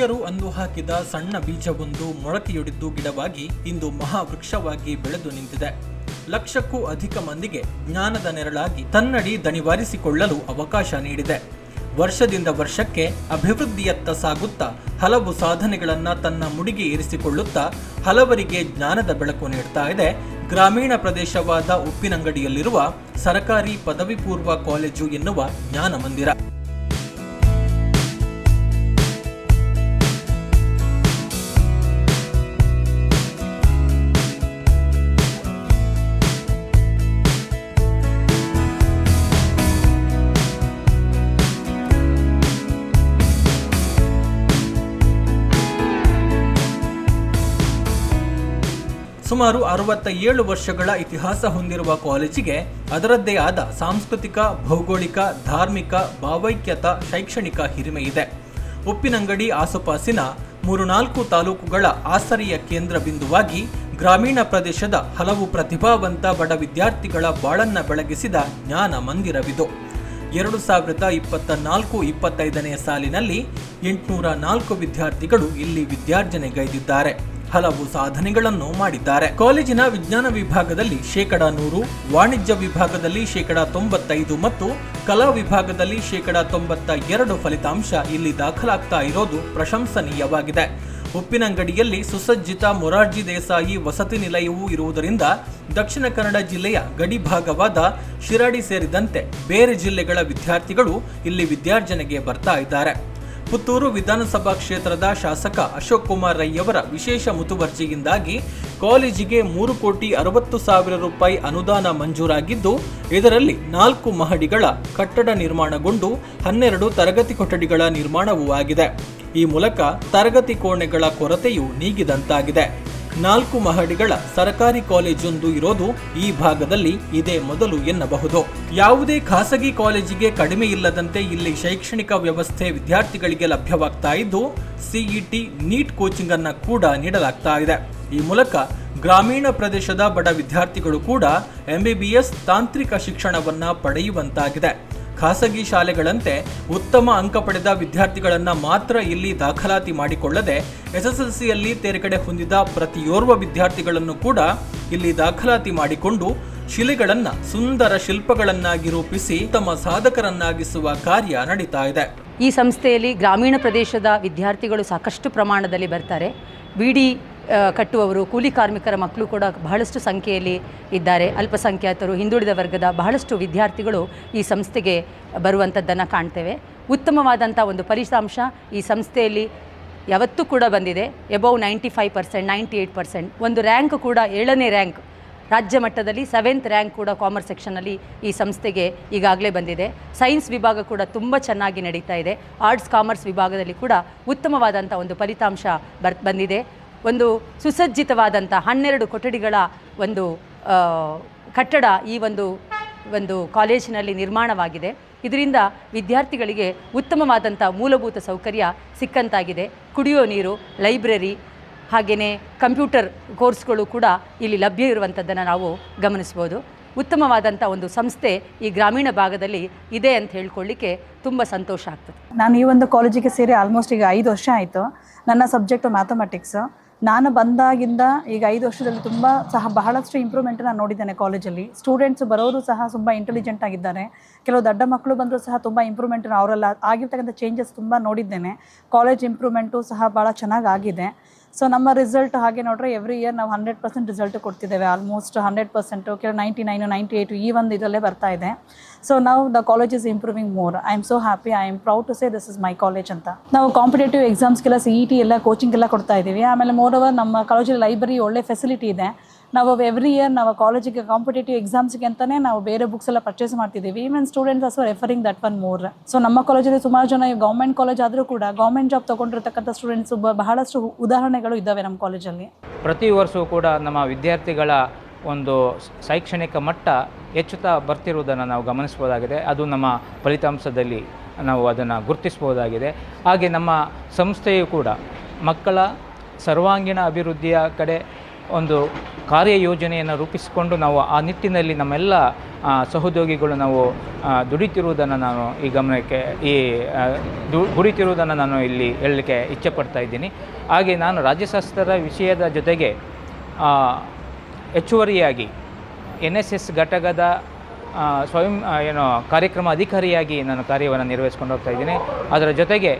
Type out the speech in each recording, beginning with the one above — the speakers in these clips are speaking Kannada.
ಹಿರಿಯರು ಅಂದು ಹಾಕಿದ ಸಣ್ಣ ಬೀಜವೊಂದು ಮೊಳಕೆಯೊಡೆದು ಗಿಡವಾಗಿ ಇಂದು ಮಹಾವೃಕ್ಷವಾಗಿ ಬೆಳೆದು ನಿಂತಿದೆ. ಲಕ್ಷಕ್ಕೂ ಅಧಿಕ ಮಂದಿಗೆ ಜ್ಞಾನದ ನೆರಳಾಗಿ ತನ್ನಡಿ ದಣಿವಾರಿಸಿಕೊಳ್ಳಲು ಅವಕಾಶ ನೀಡಿದೆ. ವರ್ಷದಿಂದ ವರ್ಷಕ್ಕೆ ಅಭಿವೃದ್ಧಿಯತ್ತ ಸಾಗುತ್ತಾ ಹಲವು ಸಾಧನೆಗಳನ್ನ ತನ್ನ ಮುಡಿಗೆ ಇರಿಸಿಕೊಳ್ಳುತ್ತಾ ಹಲವರಿಗೆ ಜ್ಞಾನದ ಬೆಳಕು ನೀಡ್ತಾ ಇದೆ. ಗ್ರಾಮೀಣ ಪ್ರದೇಶವಾದ ಉಪ್ಪಿನಂಗಡಿಯಲ್ಲಿರುವ ಸರಕಾರಿ ಪದವಿ ಪೂರ್ವ ಕಾಲೇಜು ಎನ್ನುವ ಜ್ಞಾನ ಮಂದಿರ. ಸುಮಾರು ಅರವತ್ತ ಏಳು ವರ್ಷಗಳ ಇತಿಹಾಸ ಹೊಂದಿರುವ ಕಾಲೇಜಿಗೆ ಅದರದ್ದೇ ಆದ ಸಾಂಸ್ಕೃತಿಕ, ಭೌಗೋಳಿಕ, ಧಾರ್ಮಿಕ, ಭಾವೈಕ್ಯತ, ಶೈಕ್ಷಣಿಕ ಹಿರಿಮೆ ಇದೆ. ಉಪ್ಪಿನಂಗಡಿ ಆಸುಪಾಸಿನ ಮೂರು ನಾಲ್ಕು ತಾಲೂಕುಗಳ ಆಸರಿಯ ಕೇಂದ್ರ ಬಿಂದುವಾಗಿ ಗ್ರಾಮೀಣ ಪ್ರದೇಶದ ಹಲವು ಪ್ರತಿಭಾವಂತ ಬಡ ವಿದ್ಯಾರ್ಥಿಗಳ ಬಾಳನ್ನ ಬೆಳಗಿಸಿದ ಜ್ಞಾನ ಮಂದಿರವಿದು. ಎರಡು ಸಾವಿರದ ಇಪ್ಪತ್ತ ನಾಲ್ಕು ಇಪ್ಪತ್ತೈದನೇ ಸಾಲಿನಲ್ಲಿ ಎಂಟುನೂರ ನಾಲ್ಕು ವಿದ್ಯಾರ್ಥಿಗಳು ಇಲ್ಲಿ ವಿದ್ಯಾರ್ಜನೆಗೈದಿದ್ದಾರೆ. ಹಲವು ಸಾಧನೆಗಳನ್ನು ಮಾಡಿದ್ದಾರೆ. ಕಾಲೇಜಿನ ವಿಜ್ಞಾನ ವಿಭಾಗದಲ್ಲಿ ಶೇಕಡ ನೂರು, ವಾಣಿಜ್ಯ ವಿಭಾಗದಲ್ಲಿ ಶೇಕಡ ತೊಂಬತ್ತೈದು ಮತ್ತು ಕಲಾ ವಿಭಾಗದಲ್ಲಿ ಶೇಕಡ ತೊಂಬತ್ತ ಎರಡು ಫಲಿತಾಂಶ ಇಲ್ಲಿ ದಾಖಲಾಗ್ತಾ ಇರೋದು ಪ್ರಶಂಸನೀಯವಾಗಿದೆ. ಉಪ್ಪಿನಂಗಡಿಯಲ್ಲಿ ಸುಸಜ್ಜಿತ ಮೊರಾರ್ಜಿ ದೇಸಾಯಿ ವಸತಿ ನಿಲಯವೂ ಇರುವುದರಿಂದ ದಕ್ಷಿಣ ಕನ್ನಡ ಜಿಲ್ಲೆಯ ಗಡಿ ಭಾಗವಾದ ಶಿರಾಡಿ ಸೇರಿದಂತೆ ಬೇರೆ ಜಿಲ್ಲೆಗಳ ವಿದ್ಯಾರ್ಥಿಗಳು ಇಲ್ಲಿ ವಿದ್ಯಾರ್ಜನೆಗೆ ಬರ್ತಾ ಇದ್ದಾರೆ. ಪುತ್ತೂರು ವಿಧಾನಸಭಾ ಕ್ಷೇತ್ರದ ಶಾಸಕ ಅಶೋಕ್ ಕುಮಾರ್ ರೈಯವರ ವಿಶೇಷ ಮುತುವರ್ಜಿಯಿಂದಾಗಿ ಕಾಲೇಜಿಗೆ ಮೂರು ಕೋಟಿ ಅರವತ್ತು ಸಾವಿರ ರೂಪಾಯಿ ಅನುದಾನ ಮಂಜೂರಾಗಿದ್ದು, ಇದರಲ್ಲಿ ನಾಲ್ಕು ಮಹಡಿಗಳ ಕಟ್ಟಡ ನಿರ್ಮಾಣಗೊಂಡು ಹನ್ನೆರಡು ತರಗತಿ ಕೊಠಡಿಗಳ ನಿರ್ಮಾಣವೂ ಆಗಿದೆ. ಈ ಮೂಲಕ ತರಗತಿ ಕೋಣೆಗಳ ಕೊರತೆಯು ನೀಗಿದಂತಾಗಿದೆ. ನಾಲ್ಕು ಮಹಡಿಗಳ ಸರ್ಕಾರಿ ಕಾಲೇಜೊಂದು ಇರೋದು ಈ ಭಾಗದಲ್ಲಿ ಇದೇ ಮೊದಲು ಎನ್ನಬಹುದು. ಯಾವುದೇ ಖಾಸಗಿ ಕಾಲೇಜಿಗೆ ಕಡಿಮೆ ಇಲ್ಲದಂತೆ ಇಲ್ಲಿ ಶೈಕ್ಷಣಿಕ ವ್ಯವಸ್ಥೆ ವಿದ್ಯಾರ್ಥಿಗಳಿಗೆ ಲಭ್ಯವಾಗ್ತಾ ಇದ್ದು, ಸಿಇಟಿ ನೀಟ್ ಕೋಚಿಂಗ್ ಅನ್ನ ಕೂಡ ನೀಡಲಾಗ್ತಾ ಇದೆ. ಈ ಮೂಲಕ ಗ್ರಾಮೀಣ ಪ್ರದೇಶದ ಬಡ ವಿದ್ಯಾರ್ಥಿಗಳು ಕೂಡ ಎಂಬಿಬಿಎಸ್ ತಾಂತ್ರಿಕ ಶಿಕ್ಷಣವನ್ನ ಪಡೆಯುವಂತಾಗಿದೆ. ಖಾಸಗಿ ಶಾಲೆಗಳಂತೆ ಉತ್ತಮ ಅಂಕ ಪಡೆದ ವಿದ್ಯಾರ್ಥಿಗಳನ್ನು ಮಾತ್ರ ಇಲ್ಲಿ ದಾಖಲಾತಿ ಮಾಡಿಕೊಳ್ಳದೆ ಎಸ್ಎಸ್ಎಲ್ಸಿಯಲ್ಲಿ ತೇರ್ಗಡೆ ಹೊಂದಿದ ಪ್ರತಿಯೋರ್ವ ವಿದ್ಯಾರ್ಥಿಗಳನ್ನು ಕೂಡ ಇಲ್ಲಿ ದಾಖಲಾತಿ ಮಾಡಿಕೊಂಡು ಶಿಲೆಗಳನ್ನು ಸುಂದರ ಶಿಲ್ಪಗಳನ್ನಾಗಿ ರೂಪಿಸಿ ತಮ್ಮ ಸಾಧಕರನ್ನಾಗಿಸುವ ಕಾರ್ಯ ನಡೀತಾ ಇದೆ. ಈ ಸಂಸ್ಥೆಯಲ್ಲಿ ಗ್ರಾಮೀಣ ಪ್ರದೇಶದ ವಿದ್ಯಾರ್ಥಿಗಳು ಸಾಕಷ್ಟು ಪ್ರಮಾಣದಲ್ಲಿ ಬರ್ತಾರೆ. ಬಿಡಿ ಕಟ್ಟುವವರು, ಕೂಲಿ ಕಾರ್ಮಿಕರ ಮಕ್ಕಳು ಕೂಡ ಬಹಳಷ್ಟು ಸಂಖ್ಯೆಯಲ್ಲಿ ಇದ್ದಾರೆ. ಅಲ್ಪಸಂಖ್ಯಾತರು, ಹಿಂದುಳಿದ ವರ್ಗದ ಬಹಳಷ್ಟು ವಿದ್ಯಾರ್ಥಿಗಳು ಈ ಸಂಸ್ಥೆಗೆ ಬರುವಂಥದ್ದನ್ನು ಕಾಣ್ತೇವೆ. ಉತ್ತಮವಾದಂಥ ಒಂದು ಫಲಿತಾಂಶ ಈ ಸಂಸ್ಥೆಯಲ್ಲಿ ಯಾವತ್ತೂ ಕೂಡ ಬಂದಿದೆ. Above ninety five percent ninety eight percent ಒಂದು ರ್ಯಾಂಕ್ ಕೂಡ ಏಳನೇ ರ್ಯಾಂಕ್ ರಾಜ್ಯ ಮಟ್ಟದಲ್ಲಿ ಸೆವೆಂತ್ ರ್ಯಾಂಕ್ ಕೂಡ ಕಾಮರ್ಸ್ ಸೆಕ್ಷನಲ್ಲಿ ಈ ಸಂಸ್ಥೆಗೆ ಈಗಾಗಲೇ ಬಂದಿದೆ. ಸೈನ್ಸ್ ವಿಭಾಗ ಕೂಡ ತುಂಬ ಚೆನ್ನಾಗಿ ನಡೀತಾ ಇದೆ. ಆರ್ಟ್ಸ್ ಕಾಮರ್ಸ್ ವಿಭಾಗದಲ್ಲಿ ಕೂಡ ಉತ್ತಮವಾದಂಥ ಒಂದು ಫಲಿತಾಂಶ ಬರ್, ಬಂದಿದೆ. ಒಂದು ಸುಸಜ್ಜಿತವಾದಂಥ ಹನ್ನೆರಡು ಕೊಠಡಿಗಳ ಒಂದು ಕಟ್ಟಡ ಈ ಒಂದು ಒಂದು ಕಾಲೇಜಿನಲ್ಲಿ ನಿರ್ಮಾಣವಾಗಿದೆ. ಇದರಿಂದ ವಿದ್ಯಾರ್ಥಿಗಳಿಗೆ ಉತ್ತಮವಾದಂಥ ಮೂಲಭೂತ ಸೌಕರ್ಯ ಸಿಕ್ಕಂತಾಗಿದೆ. ಕುಡಿಯೋ ನೀರು, ಲೈಬ್ರರಿ, ಹಾಗೆಯೇ ಕಂಪ್ಯೂಟರ್ ಕೋರ್ಸ್ಗಳು ಕೂಡ ಇಲ್ಲಿ ಲಭ್ಯ ಇರುವಂಥದ್ದನ್ನು ನಾವು ಗಮನಿಸ್ಬೋದು. ಉತ್ತಮವಾದಂಥ ಒಂದು ಸಂಸ್ಥೆ ಈ ಗ್ರಾಮೀಣ ಭಾಗದಲ್ಲಿ ಇದೆ ಅಂತ ಹೇಳ್ಕೊಳ್ಳಿಕ್ಕೆ ತುಂಬ ಸಂತೋಷ ಆಗ್ತದೆ. ನಾನು ಈ ಒಂದು ಕಾಲೇಜಿಗೆ ಸೇರಿ ಆಲ್ಮೋಸ್ಟ್ ಈಗ ಐದು ವರ್ಷ ಆಯಿತು. ನನ್ನ ಸಬ್ಜೆಕ್ಟು ಮ್ಯಾಥಮೆಟಿಕ್ಸ್. ನಾನು ಬಂದಾಗಿಂದ ಈಗ ಐದು ವರ್ಷದಲ್ಲಿ ತುಂಬ ಸಹ ಬಹಳಷ್ಟು ಇಂಪ್ರೂವ್ಮೆಂಟ್ ನಾನು ನೋಡಿದ್ದೇನೆ ಕಾಲೇಜಲ್ಲಿ ಸ್ಟೂಡೆಂಟ್ಸ್ ಬರೋರು ಸಹ ತುಂಬ ಇಂಟೆಲಿಜೆಂಟ್ ಆಗಿದ್ದಾರೆ. ಕೆಲವು ದೊಡ್ಡ ಮಕ್ಕಳು ಬಂದರೂ ಸಹ ತುಂಬ ಇಂಪ್ರೂವ್ಮೆಂಟ್ ಅವರೆಲ್ಲ ಆಗಿರ್ತಕ್ಕಂಥ ಚೇಂಜಸ್ ತುಂಬ ನೋಡಿದ್ದೇನೆ. ಕಾಲೇಜ್ ಇಂಪ್ರೂವ್ಮೆಂಟು ಸಹ ಭಾಳ ಚೆನ್ನಾಗಿ ಆಗಿದೆ. ಸೊ ನಮ್ಮ ರಿಸಲ್ಟ್ ಹಾಗೆ ನೋಡ್ರೆ ಎವ್ರಿ ಇಯರ್ ನಾವು ಹಂಡ್ರೆಡ್ ಪರ್ಸೆಂಟ್ ರಿಸಲ್ಟ್ ಕೊಡ್ತಿದ್ದೇವೆ. ಆಲ್ಮೋಸ್ಟ್ ಹಂಡ್ರೆಡ್ ಪರ್ಸೆಂಟು ಕೆಲವು ನೈಂಟಿ ನೈನು ನೈಂಟಿ ಏಯ್ಟು ಈ ಒಂದು ಇದರಲ್ಲೇ ಬರ್ತಾ ಇದೆ. ಸೊ ನಾವು the college is improving more I am so happy I am proud to say this is my college ಅಂತ. ನಾವು ಕಾಂಪಿಟೇಟಿವ್ ಎಕ್ಸಾಮ್ಸ್ಗೆಲ್ಲ ಸಿ ಇ ಟಿ ಎಲ್ಲ ಕೋಚಿಂಗ್ ಎಲ್ಲ ಕೊಡ್ತಾ ಇದ್ದೀವಿ ಆಮೇಲೆ ಮೋರ್ ಓವರ್ ನಮ್ಮ ಕಾಲೇಜಲ್ಲಿ ಲೈಬ್ರರಿ ಒಳ್ಳೆ ಫೆಸಿಲಿಟಿ ಇದೆ. ನಾವು ಎವ್ರಿ ಇಯರ್ ನಾವು ಕಾಲೇಜಿಗೆ ಕಾಂಪಿಟೇಟಿವ್ ಎಕ್ಸಾಮ್ಸ್ಗೆ ಅಂತಲೇ ನಾವು ಬೇರೆ ಬುಕ್ಸ್ ಎಲ್ಲ ಪರ್ಚೇಸ್ ಮಾಡ್ತಿದ್ದೀವಿ. Even students also referring that one more so ನಮ್ಮ ಕಾಲೇಜಲ್ಲಿ ಸುಮಾರು ಜನ ಗೌರ್ಮೆಂಟ್ ಕಾಲೇಜ್ ಆದರೂ ಕೂಡ ಗೌರ್ಮೆಂಟ್ ಜಾಬ್ ತಗೊಂಡಿರ್ತಕ್ಕಂಥ ಸ್ಟೂಡೆಂಟ್ಸ್ ಬಹಳಷ್ಟು ಉದಾಹರಣೆಗಳು ಇದ್ದಾವೆ ನಮ್ಮ ಕಾಲೇಜಲ್ಲಿ ಪ್ರತಿ ವರ್ಷವೂ ಕೂಡ ನಮ್ಮ ವಿದ್ಯಾರ್ಥಿಗಳ ಒಂದು ಶೈಕ್ಷಣಿಕ ಮಟ್ಟ ಹೆಚ್ಚುತ್ತಾ ಬರ್ತಿರುವುದನ್ನು ನಾವು ಗಮನಿಸ್ಬೋದಾಗಿದೆ. ಅದು ನಮ್ಮ ಫಲಿತಾಂಶದಲ್ಲಿ ನಾವು ಅದನ್ನು ಗುರುತಿಸ್ಬೋದಾಗಿದೆ. ಹಾಗೆ ನಮ್ಮ ಸಂಸ್ಥೆಯು ಕೂಡ ಮಕ್ಕಳ ಸರ್ವಾಂಗೀಣ ಅಭಿವೃದ್ಧಿಯ ಕಡೆ ಒಂದು ಕಾರ್ಯಯೋಜನೆಯನ್ನು ರೂಪಿಸಿಕೊಂಡು ನಾವು ಆ ನಿಟ್ಟಿನಲ್ಲಿ ನಮ್ಮೆಲ್ಲ ಸಹೋದ್ಯೋಗಿಗಳು ನಾವು ದುಡಿತಿರುವುದನ್ನು ನಾನು ಈ ಗಮನಕ್ಕೆ, ಈ ದು, ದುಡಿತಿರುವುದನ್ನು ನಾನು ಇಲ್ಲಿ ಹೇಳಲಿಕ್ಕೆ ಇಚ್ಛೆಪಡ್ತಾ ಇದ್ದೀನಿ. ಹಾಗೆ ನಾನು ರಾಜ್ಯಶಾಸ್ತ್ರದ ವಿಷಯದ ಜೊತೆಗೆ ಹೆಚ್ಚುವರಿಯಾಗಿ ಎನ್ ಎಸ್ ಎಸ್ ಘಟಕದ ಸ್ವಯಂ ಏನು ಕಾರ್ಯಕ್ರಮ ಅಧಿಕಾರಿಯಾಗಿ ನಾನು ಕಾರ್ಯವನ್ನು ನಿರ್ವಹಿಸ್ಕೊಂಡು ಹೋಗ್ತಾ ಇದ್ದೀನಿ. ಅದರ ಜೊತೆಗೆ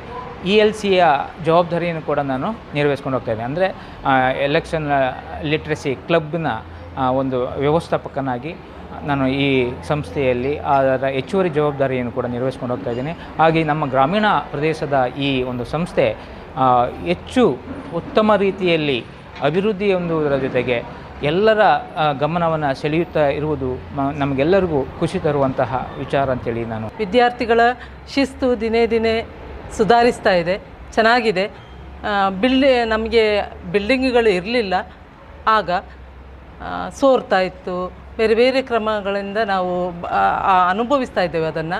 ಇ ಎಲ್ ಸಿಯ ಜವಾಬ್ದಾರಿಯನ್ನು ಕೂಡ ನಾನು ನಿರ್ವಹಿಸ್ಕೊಂಡು ಹೋಗ್ತಾ ಇದ್ದೀನಿ. ಅಂದರೆ ಎಲೆಕ್ಷನ್ ಲಿಟ್ರಸಿ ಕ್ಲಬ್ನ ಒಂದು ವ್ಯವಸ್ಥಾಪಕನಾಗಿ ನಾನು ಈ ಸಂಸ್ಥೆಯಲ್ಲಿ ಅದರ ಹೆಚ್ಚುವರಿ ಜವಾಬ್ದಾರಿಯನ್ನು ಕೂಡ ನಿರ್ವಹಿಸ್ಕೊಂಡು ಹೋಗ್ತಾ ಇದ್ದೀನಿ. ಹಾಗೆ ನಮ್ಮ ಗ್ರಾಮೀಣ ಪ್ರದೇಶದ ಈ ಒಂದು ಸಂಸ್ಥೆ ಹೆಚ್ಚು ಉತ್ತಮ ರೀತಿಯಲ್ಲಿ ಅಭಿವೃದ್ಧಿ ಹೊಂದುವುದರ ಜೊತೆಗೆ ಎಲ್ಲರ ಗಮನವನ್ನು ಸೆಳೆಯುತ್ತಾ ಇರುವುದು ನಮಗೆಲ್ಲರಿಗೂ ಖುಷಿ ತರುವಂತಹ ವಿಚಾರ ಅಂತೇಳಿ ನಾನು. ವಿದ್ಯಾರ್ಥಿಗಳ ಶಿಸ್ತು ದಿನೇ ದಿನೇ ಸುಧಾರಿಸ್ತಾ ಇದೆ, ಚೆನ್ನಾಗಿದೆ. ಬಿಲ್ಡಿ, ನಮಗೆ ಬಿಲ್ಡಿಂಗ್ಗಳು ಇರಲಿಲ್ಲ. ಆಗ ಸೋರ್ತಾ ಇತ್ತು. ಬೇರೆ ಬೇರೆ ಕ್ರಮಗಳಿಂದ ನಾವು ಅನುಭವಿಸ್ತಾ ಇದ್ದೇವೆ ಅದನ್ನು.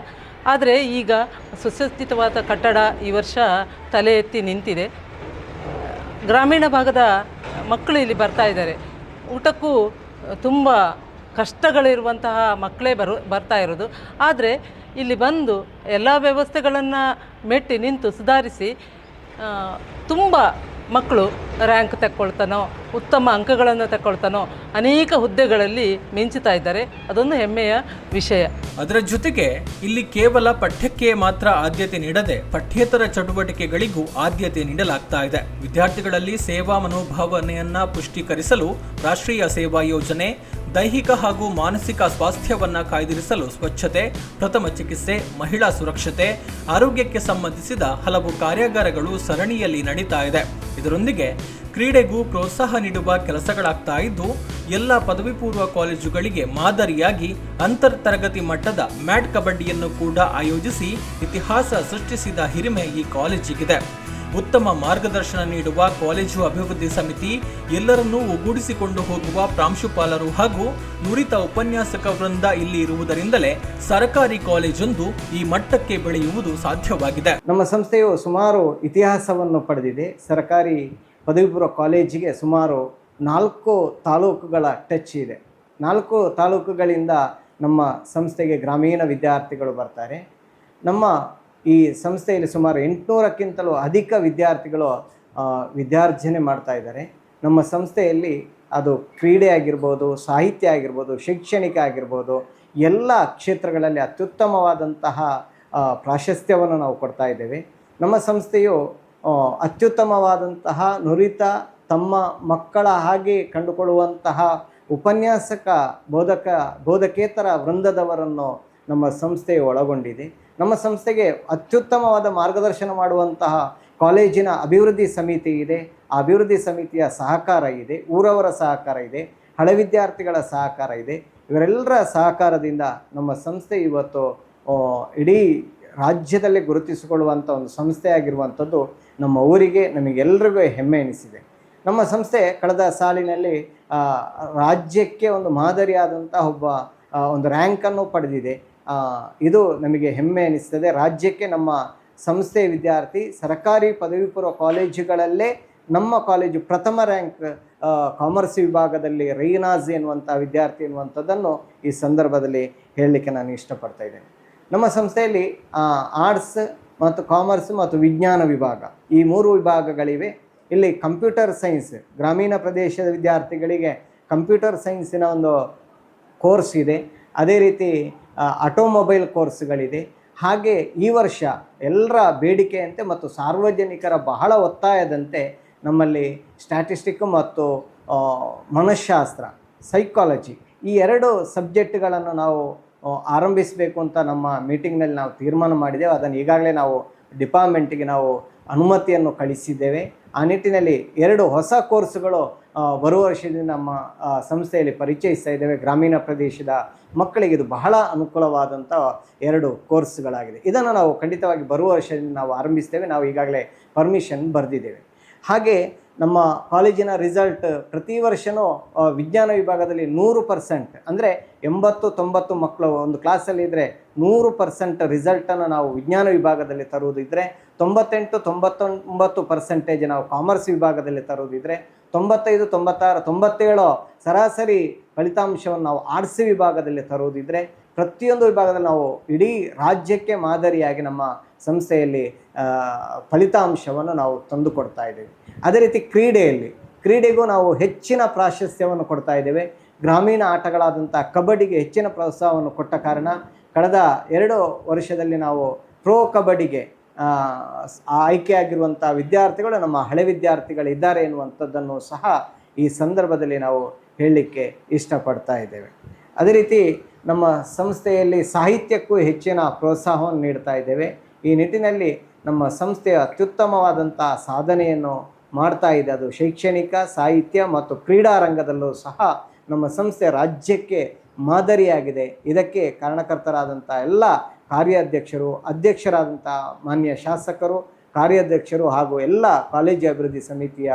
ಆದರೆ ಈಗ ಸುಸಜ್ಜಿತವಾದ ಕಟ್ಟಡ ಈ ವರ್ಷ ತಲೆ ಎತ್ತಿ ನಿಂತಿದೆ. ಗ್ರಾಮೀಣ ಭಾಗದ ಮಕ್ಕಳು ಇಲ್ಲಿ ಬರ್ತಾ ಇದ್ದಾರೆ. ಊಟಕ್ಕೂ ತುಂಬ ಕಷ್ಟಗಳಿರುವಂತಹ ಮಕ್ಕಳೇ ಬರು, ಬರ್ತಾ ಇರೋದು. ಆದರೆ ಇಲ್ಲಿ ಬಂದು ಎಲ್ಲ ವ್ಯವಸ್ಥೆಗಳನ್ನು ಮೆಟ್ಟಿ ನಿಂತು ಸುಧಾರಿಸಿ ತುಂಬ ಮಕ್ಕಳು ರ್ಯಾಂಕ್ ತಕ್ಕೊಳ್ತಾನೋ, ಉತ್ತಮ ಅಂಕಗಳನ್ನು ತಕ್ಕೊಳ್ತಾನೋ, ಅನೇಕ ಹುದ್ದೆಗಳಲ್ಲಿ ಮಿಂಚುತ್ತಾ ಇದ್ದಾರೆ. ಅದೊಂದು ಹೆಮ್ಮೆಯ ವಿಷಯ. ಅದರ ಜೊತೆಗೆ ಇಲ್ಲಿ ಕೇವಲ ಪಠ್ಯಕ್ಕೆ ಮಾತ್ರ ಆದ್ಯತೆ ನೀಡದೆ ಪಠ್ಯೇತರ ಚಟುವಟಿಕೆಗಳಿಗೂ ಆದ್ಯತೆ ನೀಡಲಾಗ್ತಾ ಇದೆ. ವಿದ್ಯಾರ್ಥಿಗಳಲ್ಲಿ ಸೇವಾ ಮನೋಭಾವನೆಯನ್ನ ಪುಷ್ಟೀಕರಿಸಲು ರಾಷ್ಟ್ರೀಯ ಸೇವಾ ಯೋಜನೆ ದೈಹಿಕ ಹಾಗೂ ಮಾನಸಿಕ ಸ್ವಾಸ್ಥ್ಯವನ್ನು ಕಾಯ್ದಿರಿಸಲು ಸ್ವಚ್ಛತೆ, ಪ್ರಥಮ ಚಿಕಿತ್ಸೆ, ಮಹಿಳಾ ಸುರಕ್ಷತೆ, ಆರೋಗ್ಯಕ್ಕೆ ಸಂಬಂಧಿಸಿದ ಹಲವು ಕಾರ್ಯಾಗಾರಗಳು ಸರಣಿಯಲ್ಲಿ ನಡೀತಾ ಇದೆ. ಇದರೊಂದಿಗೆ ಕ್ರೀಡೆಗೂ ಪ್ರೋತ್ಸಾಹ ನೀಡುವ ಕೆಲಸಗಳಾಗ್ತಾ ಇದ್ದು, ಎಲ್ಲ ಪದವಿ ಪೂರ್ವ ಕಾಲೇಜುಗಳಿಗೆ ಮಾದರಿಯಾಗಿ ಅಂತರ್ ತರಗತಿ ಮಟ್ಟದ ಮ್ಯಾಟ್ ಕಬಡ್ಡಿಯನ್ನು ಕೂಡ ಆಯೋಜಿಸಿ ಇತಿಹಾಸ ಸೃಷ್ಟಿಸಿದ ಹಿರಿಮೆ ಈ ಕಾಲೇಜಿಗಿದೆ. ಉತ್ತಮ ಮಾರ್ಗದರ್ಶನ ನೀಡುವ ಕಾಲೇಜು ಅಭಿವೃದ್ಧಿ ಸಮಿತಿ ಎಲ್ಲರನ್ನೂ ಒಗ್ಗೂಡಿಸಿಕೊಂಡು ಹೋಗುವ ಪ್ರಾಂಶುಪಾಲರು ಹಾಗೂ ನುರಿತ ಉಪನ್ಯಾಸಕ ವೃಂದ ಇಲ್ಲಿ ಇರುವುದರಿಂದಲೇ ಸರ್ಕಾರಿ ಕಾಲೇಜೊಂದು ಈ ಮಟ್ಟಕ್ಕೆ ಬೆಳೆಯುವುದು ಸಾಧ್ಯವಾಗಿದೆ. ನಮ್ಮ ಸಂಸ್ಥೆಯು ಸುಮಾರು ಇತಿಹಾಸವನ್ನು ಪಡೆದಿದೆ. ಸರ್ಕಾರಿ ಪದವಿ ಪೂರ್ವ ಕಾಲೇಜಿಗೆ ಸುಮಾರು ನಾಲ್ಕು ತಾಲೂಕುಗಳ ಟಚ್ ಇದೆ. ನಾಲ್ಕು ತಾಲೂಕುಗಳಿಂದ ನಮ್ಮ ಸಂಸ್ಥೆಗೆ ಗ್ರಾಮೀಣ ವಿದ್ಯಾರ್ಥಿಗಳು ಬರ್ತಾರೆ. ನಮ್ಮ ಈ ಸಂಸ್ಥೆಯಲ್ಲಿ ಸುಮಾರು ಎಂಟುನೂರಕ್ಕಿಂತಲೂ ಅಧಿಕ ವಿದ್ಯಾರ್ಥಿಗಳು ವಿದ್ಯಾರ್ಜನೆ ಮಾಡ್ತಾ ಇದ್ದಾರೆ. ನಮ್ಮ ಸಂಸ್ಥೆಯಲ್ಲಿ ಅದು ಕ್ರೀಡೆ ಆಗಿರ್ಬೋದು, ಸಾಹಿತ್ಯ ಆಗಿರ್ಬೋದು, ಶೈಕ್ಷಣಿಕ ಆಗಿರ್ಬೋದು, ಎಲ್ಲ ಕ್ಷೇತ್ರಗಳಲ್ಲಿ ಅತ್ಯುತ್ತಮವಾದಂತಹ ಪ್ರಾಶಸ್ತ್ಯವನ್ನು ನಾವು ಕೊಡ್ತಾ ಇದ್ದೇವೆ. ನಮ್ಮ ಸಂಸ್ಥೆಯು ಅತ್ಯುತ್ತಮವಾದಂತಹ, ನುರಿತ, ತಮ್ಮ ಮಕ್ಕಳ ಹಾಗೆ ಕಂಡುಕೊಳ್ಳುವಂತಹ ಉಪನ್ಯಾಸಕ, ಬೋಧಕ, ಬೋಧಕೇತರ ವೃಂದದವರನ್ನು ನಮ್ಮ ಸಂಸ್ಥೆಯು ಒಳಗೊಂಡಿದೆ. ನಮ್ಮ ಸಂಸ್ಥೆಗೆ ಅತ್ಯುತ್ತಮವಾದ ಮಾರ್ಗದರ್ಶನ ಮಾಡುವಂತಹ ಕಾಲೇಜಿನ ಅಭಿವೃದ್ಧಿ ಸಮಿತಿ ಇದೆ. ಆ ಅಭಿವೃದ್ಧಿ ಸಮಿತಿಯ ಸಹಕಾರ ಇದೆ. ಊರವರ ಸಹಕಾರ ಇದೆ. ಹಳೆ ವಿದ್ಯಾರ್ಥಿಗಳ ಸಹಕಾರ ಇದೆ. ಇವರೆಲ್ಲರ ಸಹಕಾರದಿಂದ ನಮ್ಮ ಸಂಸ್ಥೆ ಇವತ್ತು ಇಡೀ ರಾಜ್ಯದಲ್ಲಿ ಗುರುತಿಸಿಕೊಳ್ಳುವಂಥ ಒಂದು ಸಂಸ್ಥೆಯಾಗಿರುವಂಥದ್ದು ನಮ್ಮ ಊರಿಗೆ ನಮಗೆಲ್ಲರಿಗೂ ಹೆಮ್ಮೆ ಎನಿಸಿದೆ. ನಮ್ಮ ಸಂಸ್ಥೆ ಕಳೆದ ಸಾಲಿನಲ್ಲಿ ರಾಜ್ಯಕ್ಕೆ ಒಂದು ಮಾದರಿಯಾದಂಥ ಒಬ್ಬ ಒಂದು ರ್ಯಾಂಕನ್ನು ಪಡೆದಿದೆ. ಇದು ನಮಗೆ ಹೆಮ್ಮೆ ಅನ್ನಿಸ್ತದೆ ರಾಜ್ಯಕ್ಕೆ ನಮ್ಮ ಸಂಸ್ಥೆ ವಿದ್ಯಾರ್ಥಿ ಸರ್ಕಾರಿ ಪದವಿ ಪೂರ್ವ ಕಾಲೇಜುಗಳಲ್ಲೇ ನಮ್ಮ ಕಾಲೇಜು ಪ್ರಥಮ ರ್ಯಾಂಕ್ ಕಾಮರ್ಸ್ ವಿಭಾಗದಲ್ಲಿ ರೈನಾಜ್ ಎನ್ನುವಂಥ ವಿದ್ಯಾರ್ಥಿ ಎನ್ನುವಂಥದ್ದನ್ನು ಈ ಸಂದರ್ಭದಲ್ಲಿ ಹೇಳಲಿಕ್ಕೆ ನಾನು ಇಷ್ಟಪಡ್ತಾ ಇದ್ದೇನೆ. ನಮ್ಮ ಸಂಸ್ಥೆಯಲ್ಲಿ ಆರ್ಟ್ಸ್ ಮತ್ತು ಕಾಮರ್ಸ್ ಮತ್ತು ವಿಜ್ಞಾನ ವಿಭಾಗ ಈ ಮೂರು ವಿಭಾಗಗಳಿವೆ. ಇಲ್ಲಿ ಕಂಪ್ಯೂಟರ್ ಸೈನ್ಸ್, ಗ್ರಾಮೀಣ ಪ್ರದೇಶದ ವಿದ್ಯಾರ್ಥಿಗಳಿಗೆ ಕಂಪ್ಯೂಟರ್ ಸೈನ್ಸಿನ ಒಂದು ಕೋರ್ಸ್ ಇದೆ. ಅದೇ ರೀತಿ ಆಟೋಮೊಬೈಲ್ ಕೋರ್ಸ್ಗಳಿದೆ ಹಾಗೆ ಈ ವರ್ಷ ಎಲ್ಲರ ಬೇಡಿಕೆಯಂತೆ ಮತ್ತು ಸಾರ್ವಜನಿಕರ ಬಹಳ ಒತ್ತಾಯದಂತೆ ನಮ್ಮಲ್ಲಿ ಸ್ಟ್ಯಾಟಿಸ್ಟಿಕ್ ಮತ್ತು ಮನಃಶಾಸ್ತ್ರ ಸೈಕಾಲಜಿ ಈ ಎರಡು ಸಬ್ಜೆಕ್ಟ್ಗಳನ್ನು ನಾವು ಆರಂಭಿಸಬೇಕು ಅಂತ ನಮ್ಮ ಮೀಟಿಂಗ್ನಲ್ಲಿ ನಾವು ತೀರ್ಮಾನ ಮಾಡಿದ್ದೇವೆ. ಅದನ್ನು ಈಗಾಗಲೇ ನಾವು ಡಿಪಾರ್ಟ್ಮೆಂಟಿಗೆ ನಾವು ಅನುಮತಿಯನ್ನು ಕಳಿಸಿದ್ದೇವೆ. ಆ ನಿಟ್ಟಿನಲ್ಲಿ ಎರಡು ಹೊಸ ಕೋರ್ಸ್ಗಳು ಬರುವ ವರ್ಷದಿಂದ ನಮ್ಮ ಸಂಸ್ಥೆಯಲ್ಲಿ ಪರಿಚಯಿಸ್ತಾ ಇದ್ದೇವೆ. ಗ್ರಾಮೀಣ ಪ್ರದೇಶದ ಮಕ್ಕಳಿಗೆ ಇದು ಬಹಳ ಅನುಕೂಲವಾದಂಥ ಎರಡು ಕೋರ್ಸ್ಗಳಾಗಿದೆ. ಇದನ್ನು ನಾವು ಖಂಡಿತವಾಗಿ ಬರುವ ವರ್ಷದಿಂದ ನಾವು ಆರಂಭಿಸ್ತೇವೆ. ನಾವು ಈಗಾಗಲೇ ಪರ್ಮಿಷನ್ ಬರೆದಿದ್ದೇವೆ. ಹಾಗೆ ನಮ್ಮ ಕಾಲೇಜಿನ ರಿಸಲ್ಟ್ ಪ್ರತಿ ವರ್ಷವೂ ವಿಜ್ಞಾನ ವಿಭಾಗದಲ್ಲಿ ನೂರು ಪರ್ಸೆಂಟ್ ಅಂದರೆ ಎಂಬತ್ತು, ತೊಂಬತ್ತು ಮಕ್ಕಳು ಒಂದು ಕ್ಲಾಸಲ್ಲಿ ಇದ್ದರೆ ನೂರು ಪರ್ಸೆಂಟ್ ರಿಸಲ್ಟನ್ನು ನಾವು ವಿಜ್ಞಾನ ವಿಭಾಗದಲ್ಲಿ ತರುವುದಿದ್ದರೆ ತೊಂಬತ್ತೆಂಟು, ತೊಂಬತ್ತೊಂಬತ್ತು ಪರ್ಸೆಂಟೇಜ್ ನಾವು ಕಾಮರ್ಸ್ ವಿಭಾಗದಲ್ಲಿ ತರುವುದಿದ್ದರೆ ತೊಂಬತ್ತೈದು, ತೊಂಬತ್ತಾರು, ತೊಂಬತ್ತೇಳು ಸರಾಸರಿ ಫಲಿತಾಂಶವನ್ನು ನಾವು ಆರ್ ಸಿ ವಿಭಾಗದಲ್ಲಿ ತರುವುದಿದ್ರೆ ಪ್ರತಿಯೊಂದು ವಿಭಾಗದಲ್ಲಿ ನಾವು ಇಡೀ ರಾಜ್ಯಕ್ಕೆ ಮಾದರಿಯಾಗಿ ನಮ್ಮ ಸಂಸ್ಥೆಯಲ್ಲಿ ಫಲಿತಾಂಶವನ್ನು ನಾವು ತಂದು ಕೊಡ್ತಾ ಇದ್ದೇವೆ. ಅದೇ ರೀತಿ ಕ್ರೀಡೆಯಲ್ಲಿ, ಕ್ರೀಡೆಗೂ ನಾವು ಹೆಚ್ಚಿನ ಪ್ರಾಶಸ್ತ್ಯವನ್ನು ಕೊಡ್ತಾ ಇದ್ದೇವೆ. ಗ್ರಾಮೀಣ ಆಟಗಳಾದಂಥ ಕಬಡ್ಡಿಗೆ ಹೆಚ್ಚಿನ ಪ್ರೋತ್ಸಾಹವನ್ನು ಕೊಟ್ಟ ಕಾರಣ, ಕಳೆದ ಎರಡು ವರ್ಷದಲ್ಲಿ ನಾವು ಪ್ರೋ ಕಬಡ್ಡಿಗೆ ಆಯ್ಕೆಯಾಗಿರುವಂಥ ವಿದ್ಯಾರ್ಥಿಗಳು ನಮ್ಮ ಹಳೆ ವಿದ್ಯಾರ್ಥಿಗಳಿದ್ದಾರೆ ಎನ್ನುವಂಥದ್ದನ್ನು ಸಹ ಈ ಸಂದರ್ಭದಲ್ಲಿ ನಾವು ಹೇಳಲಿಕ್ಕೆ ಇಷ್ಟಪಡ್ತಾ ಇದ್ದೇವೆ. ಅದೇ ರೀತಿ ನಮ್ಮ ಸಂಸ್ಥೆಯಲ್ಲಿ ಸಾಹಿತ್ಯಕ್ಕೂ ಹೆಚ್ಚಿನ ಪ್ರೋತ್ಸಾಹವನ್ನು ನೀಡ್ತಾ ಇದ್ದೇವೆ. ಈ ನಿಟ್ಟಿನಲ್ಲಿ ನಮ್ಮ ಸಂಸ್ಥೆಯ ಅತ್ಯುತ್ತಮವಾದಂಥ ಸಾಧನೆಯನ್ನು ಮಾಡ್ತಾ ಇದೆ. ಅದು ಶೈಕ್ಷಣಿಕ, ಸಾಹಿತ್ಯ ಮತ್ತು ಕ್ರೀಡಾ ರಂಗದಲ್ಲೂ ಸಹ ನಮ್ಮ ಸಂಸ್ಥೆ ರಾಜ್ಯಕ್ಕೆ ಮಾದರಿಯಾಗಿದೆ. ಇದಕ್ಕೆ ಕಾರಣಕರ್ತರಾದಂಥ ಎಲ್ಲ ಕಾರ್ಯಾಧ್ಯಕ್ಷರು ಅಧ್ಯಕ್ಷರಾದಂಥ ಮಾನ್ಯ ಶಾಸಕರು, ಕಾರ್ಯಾಧ್ಯಕ್ಷರು ಹಾಗೂ ಎಲ್ಲ ಕಾಲೇಜು ಅಭಿವೃದ್ಧಿ ಸಮಿತಿಯ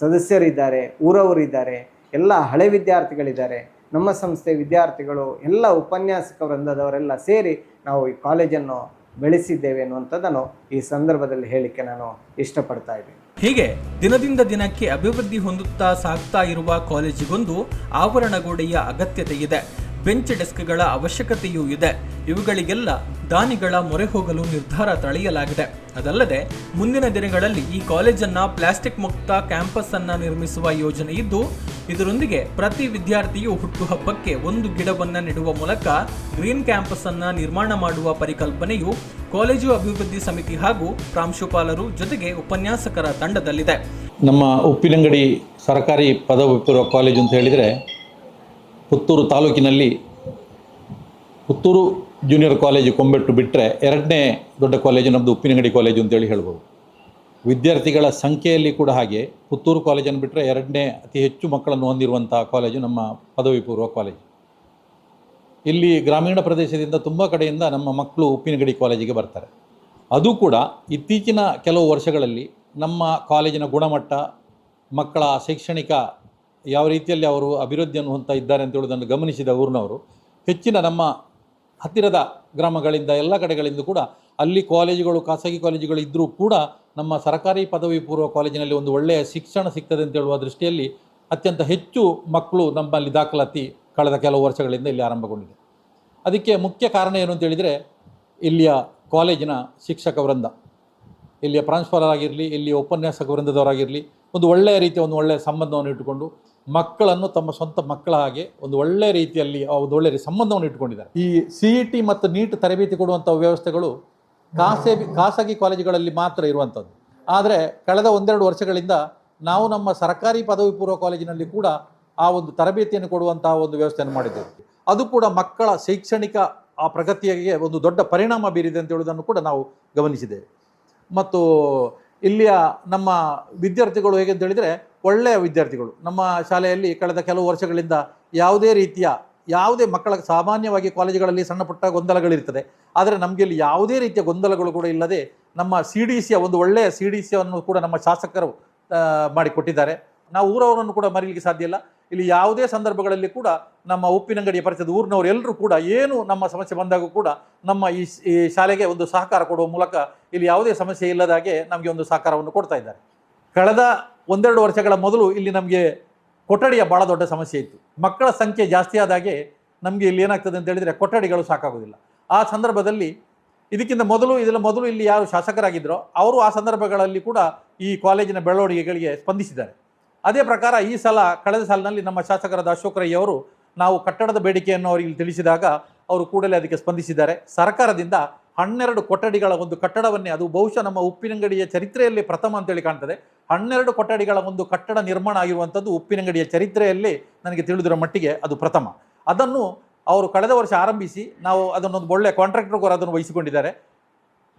ಸದಸ್ಯರಿದ್ದಾರೆ, ಊರವರಿದ್ದಾರೆ, ಎಲ್ಲ ಹಳೆ ವಿದ್ಯಾರ್ಥಿಗಳಿದ್ದಾರೆ. ನಮ್ಮ ಸಂಸ್ಥೆ ವಿದ್ಯಾರ್ಥಿಗಳು, ಎಲ್ಲ ಉಪನ್ಯಾಸಕ ವೃಂದದವರೆಲ್ಲ ಸೇರಿ ನಾವು ಈ ಕಾಲೇಜನ್ನು ಬೆಳೆಸಿದ್ದೇವೆ ಅನ್ನುವಂಥದ್ದನ್ನು ಈ ಸಂದರ್ಭದಲ್ಲಿ ಹೇಳಿಕೆ ನಾನು ಇಷ್ಟಪಡ್ತಾ ಇದ್ದೀನಿ. ಹೀಗೆ ದಿನದಿಂದ ದಿನಕ್ಕೆ ಅಭಿವೃದ್ಧಿ ಹೊಂದುತ್ತಾ ಸಾಗ್ತಾ ಇರುವ ಕಾಲೇಜಿಗೊಂದು ಆವರಣಗೋಡೆಯ ಅಗತ್ಯತೆ ಇದೆ. ಬೆಂಚ್ ಡೆಸ್ಕ್ಗಳ ಅವಶ್ಯಕತೆಯೂ ಇದೆ. ಇವುಗಳಿಗೆಲ್ಲ ದಾನಿಗಳ ಮೊರೆ ಹೋಗಲು ನಿರ್ಧಾರ ತಳೆಯಲಾಗಿದೆ. ಅದಲ್ಲದೆ, ಮುಂದಿನ ದಿನಗಳಲ್ಲಿ ಈ ಕಾಲೇಜನ್ನ ಪ್ಲಾಸ್ಟಿಕ್ ಮುಕ್ತ ಕ್ಯಾಂಪಸ್ ಅನ್ನ ನಿರ್ಮಿಸುವ ಯೋಜನೆ ಇದ್ದು, ಇದರೊಂದಿಗೆ ಪ್ರತಿ ವಿದ್ಯಾರ್ಥಿಯು ಹುಟ್ಟುಹಬ್ಬಕ್ಕೆ ಒಂದು ಗಿಡವನ್ನು ನೆಡುವ ಮೂಲಕ ಗ್ರೀನ್ ಕ್ಯಾಂಪಸ್ ಅನ್ನ ನಿರ್ಮಾಣ ಮಾಡುವ ಪರಿಕಲ್ಪನೆಯು ಕಾಲೇಜು ಅಭಿವೃದ್ಧಿ ಸಮಿತಿ ಹಾಗೂ ಪ್ರಾಂಶುಪಾಲರು ಜೊತೆಗೆ ಉಪನ್ಯಾಸಕರ ತಂಡದಲ್ಲಿದೆ. ನಮ್ಮ ಉಪ್ಪಿನಂಗಡಿ ಸರ್ಕಾರಿ ಪದವಿ ಪೂರ್ವ ಕಾಲೇಜು ಅಂತ ಹೇಳಿದರೆ ಪುತ್ತೂರು ತಾಲೂಕಿನಲ್ಲಿ ಪುತ್ತೂರು ಜೂನಿಯರ್ ಕಾಲೇಜು ಕೊಂಬೆಟ್ಟು ಬಿಟ್ಟರೆ ಎರಡನೇ ದೊಡ್ಡ ಕಾಲೇಜು ನಮ್ಮದು ಉಪ್ಪಿನಂಗಡಿ ಕಾಲೇಜು ಅಂತೇಳಿ ಹೇಳ್ಬೋದು. ವಿದ್ಯಾರ್ಥಿಗಳ ಸಂಖ್ಯೆಯಲ್ಲಿ ಕೂಡ ಹಾಗೆ ಪುತ್ತೂರು ಕಾಲೇಜನ್ನು ಬಿಟ್ಟರೆ ಎರಡನೇ ಅತಿ ಹೆಚ್ಚು ಮಕ್ಕಳನ್ನು ಹೊಂದಿರುವಂಥ ಕಾಲೇಜು ನಮ್ಮ ಪದವಿ ಪೂರ್ವ ಕಾಲೇಜು. ಇಲ್ಲಿ ಗ್ರಾಮೀಣ ಪ್ರದೇಶದಿಂದ ತುಂಬ ಕಡೆಯಿಂದ ನಮ್ಮ ಮಕ್ಕಳು ಉಪ್ಪಿನಗಡಿ ಕಾಲೇಜಿಗೆ ಬರ್ತಾರೆ. ಅದು ಕೂಡ ಇತ್ತೀಚಿನ ಕೆಲವು ವರ್ಷಗಳಲ್ಲಿ ನಮ್ಮ ಕಾಲೇಜಿನ ಗುಣಮಟ್ಟ, ಮಕ್ಕಳ ಶೈಕ್ಷಣಿಕ ಯಾವ ರೀತಿಯಲ್ಲಿ ಅವರು ಅಭಿವೃದ್ಧಿಯನ್ನು ಹೊಂದ್ತಾ ಇದ್ದಾರೆ ಅಂತ ಹೇಳೋದನ್ನು ಗಮನಿಸಿದ ಊರಿನವರು, ಹೆಚ್ಚಿನ ನಮ್ಮ ಹತ್ತಿರದ ಗ್ರಾಮಗಳಿಂದ ಎಲ್ಲ ಕಡೆಗಳಿಂದ ಕೂಡ ಅಲ್ಲಿ ಕಾಲೇಜುಗಳು, ಖಾಸಗಿ ಕಾಲೇಜುಗಳು ಇದ್ದರೂ ಕೂಡ ನಮ್ಮ ಸರ್ಕಾರಿ ಪದವಿ ಪೂರ್ವ ಕಾಲೇಜಿನಲ್ಲಿ ಒಂದು ಒಳ್ಳೆಯ ಶಿಕ್ಷಣ ಸಿಗ್ತದೆ ಅಂತ ಹೇಳುವ ದೃಷ್ಟಿಯಲ್ಲಿ ಅತ್ಯಂತ ಹೆಚ್ಚು ಮಕ್ಕಳು ನಮ್ಮಲ್ಲಿ ದಾಖಲಾತಿ ಕಳೆದ ಕೆಲವು ವರ್ಷಗಳಿಂದ ಇಲ್ಲಿ ಆರಂಭಗೊಂಡಿದೆ. ಅದಕ್ಕೆ ಮುಖ್ಯ ಕಾರಣ ಏನು ಅಂತ ಹೇಳಿದರೆ, ಇಲ್ಲಿಯ ಕಾಲೇಜಿನ ಶಿಕ್ಷಕ ವೃಂದ, ಇಲ್ಲಿಯ ಪ್ರಾಂಶುಪಾಲರಾಗಿರಲಿ, ಇಲ್ಲಿಯ ಉಪನ್ಯಾಸಕ ವೃಂದದವರಾಗಿರಲಿ, ಒಂದು ಒಳ್ಳೆಯ ರೀತಿಯ ಒಂದು ಒಳ್ಳೆಯ ಸಂಬಂಧವನ್ನು ಇಟ್ಟುಕೊಂಡು ಮಕ್ಕಳನ್ನು ತಮ್ಮ ಸ್ವಂತ ಮಕ್ಕಳ ಹಾಗೆ ಒಂದು ಒಳ್ಳೆಯ ರೀತಿಯಲ್ಲಿ ಒಂದು ಒಳ್ಳೆಯ ಸಂಬಂಧವನ್ನು ಇಟ್ಕೊಂಡಿದ್ದಾರೆ ಈ ಸಿ ಇ ಟಿ ಮತ್ತು ನೀಟ್ ತರಬೇತಿ ಕೊಡುವಂಥ ವ್ಯವಸ್ಥೆಗಳು ಖಾಸಗಿ ಖಾಸಗಿ ಕಾಲೇಜುಗಳಲ್ಲಿ ಮಾತ್ರ ಇರುವಂಥದ್ದು. ಆದರೆ ಕಳೆದ ಒಂದೆರಡು ವರ್ಷಗಳಿಂದ ನಾವು ನಮ್ಮ ಸರ್ಕಾರಿ ಪದವಿ ಪೂರ್ವ ಕಾಲೇಜಿನಲ್ಲಿ ಕೂಡ ಆ ಒಂದು ತರಬೇತಿಯನ್ನು ಕೊಡುವಂತಹ ಒಂದು ವ್ಯವಸ್ಥೆಯನ್ನು ಮಾಡಿದ್ದೇವೆ. ಅದು ಕೂಡ ಮಕ್ಕಳ ಶೈಕ್ಷಣಿಕ ಆ ಪ್ರಗತಿಗೆ ಒಂದು ದೊಡ್ಡ ಪರಿಣಾಮ ಬೀರಿದೆ ಅಂತ ಹೇಳುವುದನ್ನು ಕೂಡ ನಾವು ಗಮನಿಸಿದ್ದೇವೆ. ಮತ್ತು ಇಲ್ಲಿಯ ನಮ್ಮ ವಿದ್ಯಾರ್ಥಿಗಳು ಹೇಗೆ ಅಂತ ಹೇಳಿದರೆ ಒಳ್ಳೆಯ ವಿದ್ಯಾರ್ಥಿಗಳು. ನಮ್ಮ ಶಾಲೆಯಲ್ಲಿ ಕಳೆದ ಕೆಲವು ವರ್ಷಗಳಿಂದ ಯಾವುದೇ ರೀತಿಯ, ಯಾವುದೇ ಮಕ್ಕಳ ಸಾಮಾನ್ಯವಾಗಿ ಕಾಲೇಜುಗಳಲ್ಲಿ ಸಣ್ಣ ಪುಟ್ಟ ಗೊಂದಲಗಳಿರ್ತದೆ. ಆದರೆ ನಮಗೆ ಇಲ್ಲಿ ಯಾವುದೇ ರೀತಿಯ ಗೊಂದಲಗಳು ಕೂಡ ಇಲ್ಲದೆ ನಮ್ಮ ಸಿ ಡಿ ಸಿಯ ಒಂದು ಒಳ್ಳೆಯ ಸಿ ಡಿ ಸಿಯನ್ನು ಕೂಡ ನಮ್ಮ ಶಾಸಕರು ಮಾಡಿಕೊಟ್ಟಿದ್ದಾರೆ. ನಾವು ಊರವರನ್ನು ಕೂಡ ಮರೀಲಿಕ್ಕೆ ಸಾಧ್ಯ ಇಲ್ಲ. ಇಲ್ಲಿ ಯಾವುದೇ ಸಂದರ್ಭಗಳಲ್ಲಿ ಕೂಡ ನಮ್ಮ ಉಪ್ಪಿನಂಗಡಿಯ ಪರಿಚಯದ ಊರಿನವರು ಎಲ್ಲರೂ ಕೂಡ ಏನು ನಮ್ಮ ಸಮಸ್ಯೆ ಬಂದಾಗ ಕೂಡ ನಮ್ಮ ಈ ಶಾಲೆಗೆ ಒಂದು ಸಹಕಾರ ಕೊಡುವ ಮೂಲಕ ಇಲ್ಲಿ ಯಾವುದೇ ಸಮಸ್ಯೆ ಇಲ್ಲದಾಗೆ ನಮಗೆ ಒಂದು ಸಹಕಾರವನ್ನು ಕೊಡ್ತಾ ಇದ್ದಾರೆ. ಕಳೆದ ಒಂದೆರಡು ವರ್ಷಗಳ ಮೊದಲು ಇಲ್ಲಿ ನಮಗೆ ಕೊಠಡಿಯ ಭಾಳ ದೊಡ್ಡ ಸಮಸ್ಯೆ ಇತ್ತು. ಮಕ್ಕಳ ಸಂಖ್ಯೆ ಜಾಸ್ತಿ ಆದಾಗೆ ನಮಗೆ ಇಲ್ಲಿ ಏನಾಗ್ತದೆ ಅಂತ ಹೇಳಿದರೆ ಕೊಠಡಿಗಳು ಸಾಕಾಗೋದಿಲ್ಲ. ಆ ಸಂದರ್ಭದಲ್ಲಿ ಇದಕ್ಕಿಂತ ಮೊದಲು, ಇದರ ಮೊದಲು ಇಲ್ಲಿ ಯಾರು ಶಾಸಕರಾಗಿದ್ದರೋ ಅವರು ಆ ಸಂದರ್ಭಗಳಲ್ಲಿ ಕೂಡ ಈ ಕಾಲೇಜಿನ ಬೆಳವಣಿಗೆಗಳಿಗೆ ಸ್ಪಂದಿಸಿದ್ದಾರೆ. ಅದೇ ಪ್ರಕಾರ ಈ ಸಲ, ಕಳೆದ ಸಾಲಿನಲ್ಲಿ ನಮ್ಮ ಶಾಸಕರಾದ ಅಶೋಕ್ ರೈ ಅವರು ನಾವು ಕಟ್ಟಡದ ಬೇಡಿಕೆಯನ್ನು ಅವರಿಗೆ ತಿಳಿಸಿದಾಗ ಅವರು ಕೂಡಲೇ ಅದಕ್ಕೆ ಸ್ಪಂದಿಸಿದ್ದಾರೆ. ಸರ್ಕಾರದಿಂದ ಹನ್ನೆರಡು ಕೊಠಡಿಗಳ ಒಂದು ಕಟ್ಟಡವನ್ನೇ, ಅದು ಬಹುಶಃ ನಮ್ಮ ಉಪ್ಪಿನಂಗಡಿಯ ಚರಿತ್ರೆಯಲ್ಲಿ ಪ್ರಥಮ ಅಂತೇಳಿ ಕಾಣ್ತದೆ. ಹನ್ನೆರಡು ಕೊಠಡಿಗಳ ಒಂದು ಕಟ್ಟಡ ನಿರ್ಮಾಣ ಆಗಿರುವಂಥದ್ದು ಉಪ್ಪಿನಂಗಡಿಯ ಚರಿತ್ರೆಯಲ್ಲಿ ನನಗೆ ತಿಳಿದಿರೋ ಮಟ್ಟಿಗೆ ಅದು ಪ್ರಥಮ. ಅದನ್ನು ಅವರು ಕಳೆದ ವರ್ಷ ಆರಂಭಿಸಿ, ನಾವು ಅದನ್ನೊಂದು ಒಳ್ಳೆಯ ಕಾಂಟ್ರಾಕ್ಟರ್ ಕೂಡ ಅದನ್ನು ವಹಿಸಿಕೊಂಡಿದ್ದಾರೆ.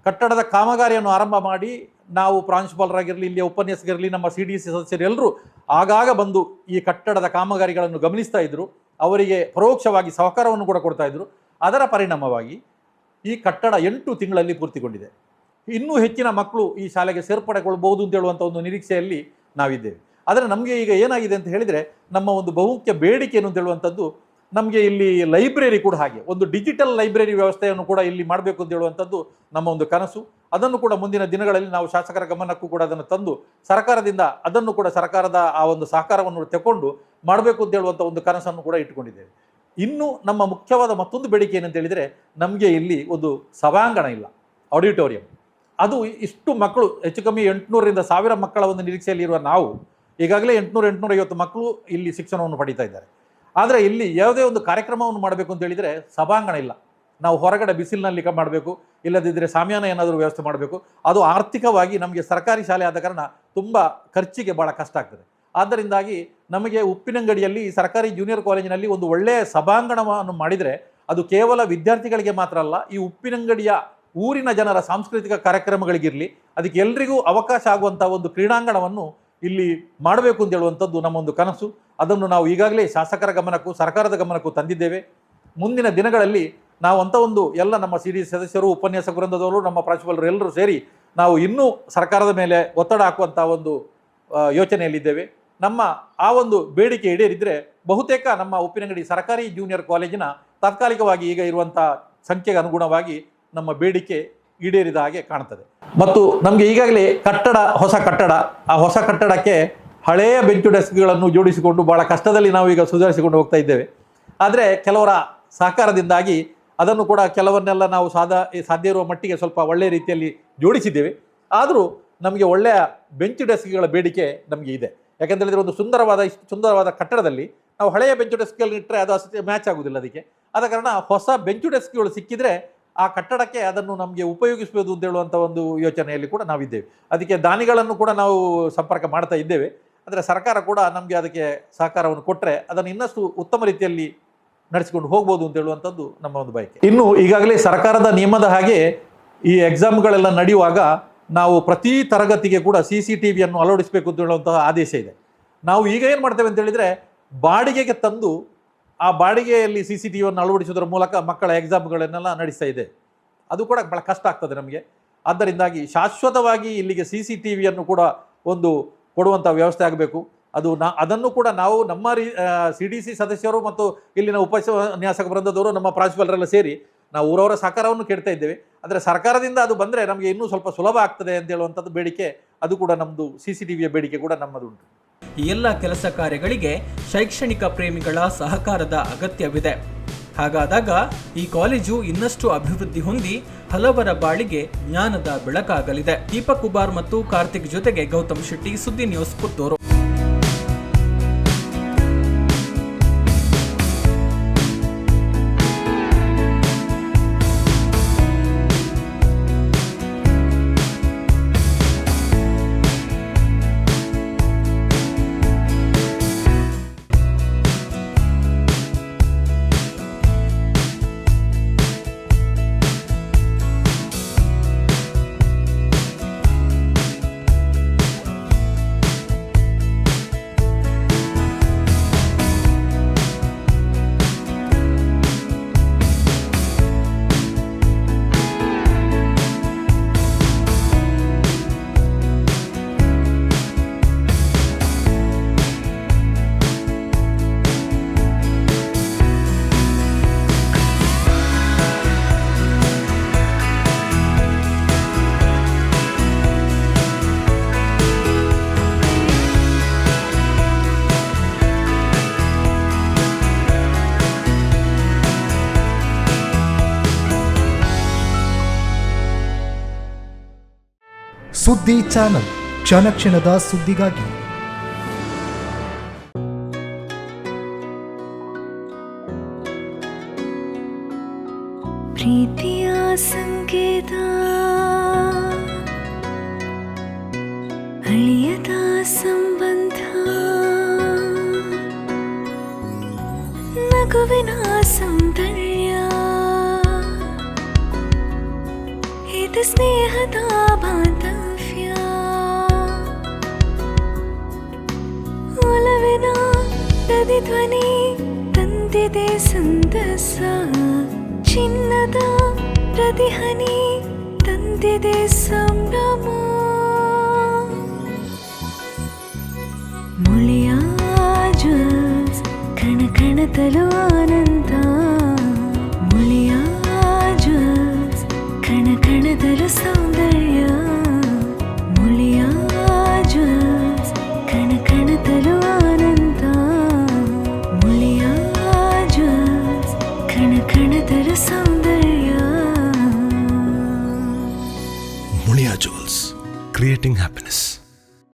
ಕಟ್ಟಡದ ಕಾಮಗಾರಿಯನ್ನು ಆರಂಭ ಮಾಡಿ, ನಾವು ಪ್ರಾಂಶುಪಾಲರಾಗಿರಲಿ ಇಲ್ಲಿಯ ಉಪನ್ಯಾಸಕರಿರಲಿ, ನಮ್ಮ ಸಿ ಡಿ ಸಿ ಸದಸ್ಯರೆಲ್ಲರೂ ಆಗಾಗ ಬಂದು ಈ ಕಟ್ಟಡದ ಕಾಮಗಾರಿಗಳನ್ನು ಗಮನಿಸ್ತಾ ಇದ್ದರು ಅವರಿಗೆ ಪರೋಕ್ಷವಾಗಿ ಸಹಕಾರವನ್ನು ಕೂಡ ಕೊಡ್ತಾ ಇದ್ದರು ಅದರ ಪರಿಣಾಮವಾಗಿ ಈ ಕಟ್ಟಡ ಎಂಟು ತಿಂಗಳಲ್ಲಿ ಪೂರ್ತಿಗೊಂಡಿದೆ. ಇನ್ನೂ ಹೆಚ್ಚಿನ ಮಕ್ಕಳು ಈ ಶಾಲೆಗೆ ಸೇರ್ಪಡೆಗೊಳ್ಬಹುದು ಅಂತ ಹೇಳುವಂಥ ಒಂದು ನಿರೀಕ್ಷೆಯಲ್ಲಿ ನಾವಿದ್ದೇವೆ. ಆದರೆ ನಮಗೆ ಈಗ ಏನಾಗಿದೆ ಅಂತ ಹೇಳಿದರೆ, ನಮ್ಮ ಒಂದು ಬಹುಮುಖ್ಯ ಬೇಡಿಕೆ ಏನು ಅಂತ ಹೇಳುವಂಥದ್ದು, ನಮಗೆ ಇಲ್ಲಿ ಲೈಬ್ರರಿ ಕೂಡ ಹಾಗೆ, ಒಂದು ಡಿಜಿಟಲ್ ಲೈಬ್ರರಿ ವ್ಯವಸ್ಥೆಯನ್ನು ಕೂಡ ಇಲ್ಲಿ ಮಾಡಬೇಕು ಅಂತ ಹೇಳುವಂಥದ್ದು ನಮ್ಮ ಒಂದು ಕನಸು. ಅದನ್ನು ಕೂಡ ಮುಂದಿನ ದಿನಗಳಲ್ಲಿ ನಾವು ಶಾಸಕರ ಗಮನಕ್ಕೂ ಕೂಡ ಅದನ್ನು ತಂದು, ಸರ್ಕಾರದಿಂದ ಅದನ್ನು ಕೂಡ ಸರ್ಕಾರದ ಆ ಒಂದು ಸಹಕಾರವನ್ನು ತಗೊಂಡು ಮಾಡಬೇಕು ಅಂತ ಹೇಳುವಂಥ ಒಂದು ಕನಸನ್ನು ಕೂಡ ಇಟ್ಟುಕೊಂಡಿದ್ದೇವೆ. ಇನ್ನು ನಮ್ಮ ಮುಖ್ಯವಾದ ಮತ್ತೊಂದು ಬೇಡಿಕೆ ಏನಂತ ಹೇಳಿದರೆ ನಮಗೆ ಇಲ್ಲಿ ಒಂದು ಸಭಾಂಗಣ ಇಲ್ಲ ಆಡಿಟೋರಿಯಂ ಅದು ಇಷ್ಟು ಮಕ್ಕಳು, ಹೆಚ್ಚು ಕಮ್ಮಿ ಎಂಟುನೂರರಿಂದ ಸಾವಿರ ಮಕ್ಕಳ ಒಂದು ನಿರೀಕ್ಷೆಯಲ್ಲಿ ಇರುವ ನಾವು, ಈಗಾಗಲೇ ಎಂಟುನೂರ ಐವತ್ತು ಮಕ್ಕಳು ಇಲ್ಲಿ ಶಿಕ್ಷಣವನ್ನು ಪಡೀತಾ ಇದ್ದಾರೆ. ಆದರೆ ಇಲ್ಲಿ ಯಾವುದೇ ಒಂದು ಕಾರ್ಯಕ್ರಮವನ್ನು ಮಾಡಬೇಕು ಅಂತ ಹೇಳಿದರೆ ಸಭಾಂಗಣ ಇಲ್ಲ. ನಾವು ಹೊರಗಡೆ ಬಿಸಿಲಿನಲ್ಲಿ ಮಾಡಬೇಕು ಇಲ್ಲದಿದ್ದರೆ ಸಾಮ್ಯಾನ ಏನಾದರೂ ವ್ಯವಸ್ಥೆ ಮಾಡಬೇಕು. ಅದು ಆರ್ಥಿಕವಾಗಿ ನಮಗೆ ಸರ್ಕಾರಿ ಶಾಲೆ ಆದ ಕಾರಣ ತುಂಬ ಖರ್ಚಿಗೆ ಭಾಳ ಕಷ್ಟ ಆಗ್ತದೆ. ಆದ್ದರಿಂದಾಗಿ ನಮಗೆ ಉಪ್ಪಿನಂಗಡಿಯಲ್ಲಿ ಸರ್ಕಾರಿ ಜೂನಿಯರ್ ಕಾಲೇಜಿನಲ್ಲಿ ಒಂದು ಒಳ್ಳೆಯ ಸಭಾಂಗಣವನ್ನು ಮಾಡಿದರೆ ಅದು ಕೇವಲ ವಿದ್ಯಾರ್ಥಿಗಳಿಗೆ ಮಾತ್ರ ಅಲ್ಲ, ಈ ಉಪ್ಪಿನಂಗಡಿಯ ಊರಿನ ಜನರ ಸಾಂಸ್ಕೃತಿಕ ಕಾರ್ಯಕ್ರಮಗಳಿಗಿರಲಿ, ಅದಕ್ಕೆ ಎಲ್ರಿಗೂ ಅವಕಾಶ ಆಗುವಂಥ ಒಂದು ಕ್ರೀಡಾಂಗಣವನ್ನು ಇಲ್ಲಿ ಮಾಡಬೇಕು ಅಂತ ಹೇಳುವಂಥದ್ದು ನಮ್ಮ ಒಂದು ಕನಸು. ಅದನ್ನು ನಾವು ಈಗಾಗಲೇ ಶಾಸಕರ ಗಮನಕ್ಕೂ, ಸರ್ಕಾರದ ಗಮನಕ್ಕೂ ತಂದಿದ್ದೇವೆ. ಮುಂದಿನ ದಿನಗಳಲ್ಲಿ ನಾವು ಅಂಥ ಒಂದು ಎಲ್ಲ ನಮ್ಮ ಸಿ ಡಿ ಸದಸ್ಯರು, ಉಪನ್ಯಾಸ ವೃಂದದವರು, ನಮ್ಮ ಪ್ರಾಂಶುಪಾಲರು ಎಲ್ಲರೂ ಸೇರಿ ನಾವು ಇನ್ನೂ ಸರ್ಕಾರದ ಮೇಲೆ ಒತ್ತಡ ಹಾಕುವಂಥ ಒಂದು ಯೋಚನೆಯಲ್ಲಿದ್ದೇವೆ. ನಮ್ಮ ಆ ಒಂದು ಬೇಡಿಕೆ ಈಡೇರಿದ್ರೆ ಬಹುತೇಕ ನಮ್ಮ ಉಪ್ಪಿನಂಗಡಿ ಸರ್ಕಾರಿ ಜೂನಿಯರ್ ಕಾಲೇಜಿನ ತಾತ್ಕಾಲಿಕವಾಗಿ ಈಗ ಇರುವಂಥ ಸಂಖ್ಯೆಗೆ ಅನುಗುಣವಾಗಿ ನಮ್ಮ ಬೇಡಿಕೆ ಈಡೇರಿದ ಹಾಗೆ ಕಾಣ್ತದೆ. ಮತ್ತು ನಮಗೆ ಈಗಾಗಲೇ ಕಟ್ಟಡ, ಹೊಸ ಕಟ್ಟಡ, ಆ ಹೊಸ ಕಟ್ಟಡಕ್ಕೆ ಹಳೆಯ ಬೆಂಚು ಡೆಸ್ಕ್ಗಳನ್ನು ಜೋಡಿಸಿಕೊಂಡು ಬಹಳ ಕಷ್ಟದಲ್ಲಿ ನಾವು ಈಗ ಸುಧಾರಿಸಿಕೊಂಡು ಹೋಗ್ತಾ ಇದ್ದೇವೆ. ಆದರೆ ಕೆಲವರ ಸಹಕಾರದಿಂದಾಗಿ ಅದನ್ನು ಕೂಡ ಕೆಲವನ್ನೆಲ್ಲ ನಾವು ಸಾಧ ಸಾಧ್ಯ ಇರುವ ಮಟ್ಟಿಗೆ ಸ್ವಲ್ಪ ಒಳ್ಳೆಯ ರೀತಿಯಲ್ಲಿ ಜೋಡಿಸಿದ್ದೇವೆ. ಆದರೂ ನಮಗೆ ಒಳ್ಳೆಯ ಬೆಂಚು ಡೆಸ್ಕ್ಗಳ ಬೇಡಿಕೆ ನಮಗೆ ಇದೆ. ಯಾಕಂತ ಹೇಳಿದ್ರೆ ಒಂದು ಸುಂದರವಾದ ಇಷ್ಟು ಸುಂದರವಾದ ಕಟ್ಟಡದಲ್ಲಿ ನಾವು ಹಳೆಯ ಬೆಂಚು ಡೆಸ್ಕ್ಗಳು ಇಟ್ಟರೆ ಅದು ಅಷ್ಟು ಮ್ಯಾಚ್ ಆಗುವುದಿಲ್ಲ ಅದಕ್ಕೆ. ಆದ ಕಾರಣ ಹೊಸ ಬೆಂಚು ಡೆಸ್ಕ್ಗಳು ಸಿಕ್ಕಿದ್ರೆ ಆ ಕಟ್ಟಡಕ್ಕೆ ಅದನ್ನು ನಮಗೆ ಉಪಯೋಗಿಸಬಹುದು ಅಂತ ಹೇಳುವಂಥ ಒಂದು ಯೋಚನೆಯಲ್ಲಿ ಕೂಡ ನಾವಿದ್ದೇವೆ. ಅದಕ್ಕೆ ದಾನಿಗಳನ್ನು ಕೂಡ ನಾವು ಸಂಪರ್ಕ ಮಾಡ್ತಾ ಇದ್ದೇವೆ. ಆದರೆ ಸರ್ಕಾರ ಕೂಡ ನಮಗೆ ಅದಕ್ಕೆ ಸಹಕಾರವನ್ನು ಕೊಟ್ಟರೆ ಅದನ್ನು ಇನ್ನಷ್ಟು ಉತ್ತಮ ರೀತಿಯಲ್ಲಿ ನಡೆಸಿಕೊಂಡು ಹೋಗ್ಬೋದು ಅಂತ ಹೇಳುವಂಥದ್ದು ನಮ್ಮ ಒಂದು ಬಯಕೆ. ಇನ್ನು ಈಗಾಗಲೇ ಸರ್ಕಾರದ ನಿಯಮದ ಹಾಗೆ ಈ ಎಕ್ಸಾಮ್ಗಳೆಲ್ಲ ನಡೆಯುವಾಗ ನಾವು ಪ್ರತಿ ತರಗತಿಗೆ ಕೂಡ ಸಿ ಸಿ ಟಿ ವಿಯನ್ನು ಅಳವಡಿಸಬೇಕು ಅಂತ ಹೇಳುವಂತಹ ಆದೇಶ ಇದೆ. ನಾವು ಈಗ ಏನು ಮಾಡ್ತೇವೆ ಅಂತ ಹೇಳಿದರೆ ಬಾಡಿಗೆಗೆ ತಂದು ಆ ಬಾಡಿಗೆಯಲ್ಲಿ ಸಿ ಸಿ ಟಿ ವಿಯನ್ನು ಅಳವಡಿಸೋದ್ರ ಮೂಲಕ ಮಕ್ಕಳ ಎಕ್ಸಾಮ್ಗಳನ್ನೆಲ್ಲ ನಡೆಸ್ತಾ ಇದೆ. ಅದು ಕೂಡ ಭಾಳ ಕಷ್ಟ ಆಗ್ತದೆ ನಮಗೆ. ಆದ್ದರಿಂದಾಗಿ ಶಾಶ್ವತವಾಗಿ ಇಲ್ಲಿಗೆ ಸಿ ಸಿ ಟಿ ವಿಯನ್ನು ಕೂಡ ಒಂದು ಕೊಡುವಂಥ ವ್ಯವಸ್ಥೆ ಆಗಬೇಕು. ಅದು ನಾ, ಅದನ್ನು ಕೂಡ ನಾವು ನಮ್ಮ ರೀ ಸಿ ಡಿ ಸಿ ಸದಸ್ಯರು ಮತ್ತು ಇಲ್ಲಿನ ಉಪನ್ಯಾಸಕ ವೃಂದದವರು ನಮ್ಮ ಪ್ರಾಂಶುಪಾಲರೆಲ್ಲ ಸೇರಿ ನಾವು ಊರವರ ಸಹಕಾರವನ್ನು ಕೇಳ್ತಾ ಇದ್ದೇವೆ. ಆದರೆ ಸರ್ಕಾರದಿಂದ ಅದು ಬಂದರೆ ನಮಗೆ ಇನ್ನೂ ಸ್ವಲ್ಪ ಸುಲಭ ಆಗ್ತದೆ ಅಂತ ಹೇಳುವಂಥದ್ದು ಬೇಡಿಕೆ, ಅದು ಕೂಡ ನಮ್ಮದು ಸಿ ಸಿ ಬೇಡಿಕೆ ಕೂಡ ನಮ್ಮದುಂಟು. ಈ ಎಲ್ಲ ಕೆಲಸ ಕಾರ್ಯಗಳಿಗೆ ಶೈಕ್ಷಣಿಕ ಪ್ರೇಮಿಗಳ ಸಹಕಾರದ ಅಗತ್ಯವಿದೆ. ಹಾಗಾದಾಗ ಈ ಕಾಲೇಜು ಇನ್ನಷ್ಟು ಅಭಿವೃದ್ಧಿ ಹೊಂದಿ ಹಲವರ ಬಾಳಿಗೆ ಜ್ಞಾನದ ಬೆಳಕಾಗಲಿದೆ. ದೀಪಕ್ ಕುಮಾರ್ ಮತ್ತು ಕಾರ್ತಿಕ್ ಜೊತೆಗೆ ಗೌತಮ್ ಶೆಟ್ಟಿ ಸುದ್ದಿ ನ್ಯೂಸ್ ಪುತ್ತೂರು. ಸುದ್ದಿ ಚಾನಲ್ ಕ್ಷಣ ಕ್ಷಣದ ಸುದ್ದಿಗಾಗಿ ಪ್ರೀತಿಯ ಸಂಕೇತ ಅಳಿಯದ ಸಂಬಂಧ ನಗುವಿನ ಸೌಂದರ್ಯ ಇದು ಸ್ನೇಹದ ಪ್ರತಿಧ್ವನಿ ತಂದಿದೆ ಸಂದಸ. ಚಿನ್ನದ ಪ್ರತಿಹನಿ ತಂದಿದೆ ಸಂಭ್ರಮ. ಮುಳಿಯಾಜ ಕಣ ಕಣ ಕಣತಲು ಆನಂದ ಮುಳಿಯಾಜ ಕಣ ಕಣದಲು ಸೌಂದರ್ಯ. exciting.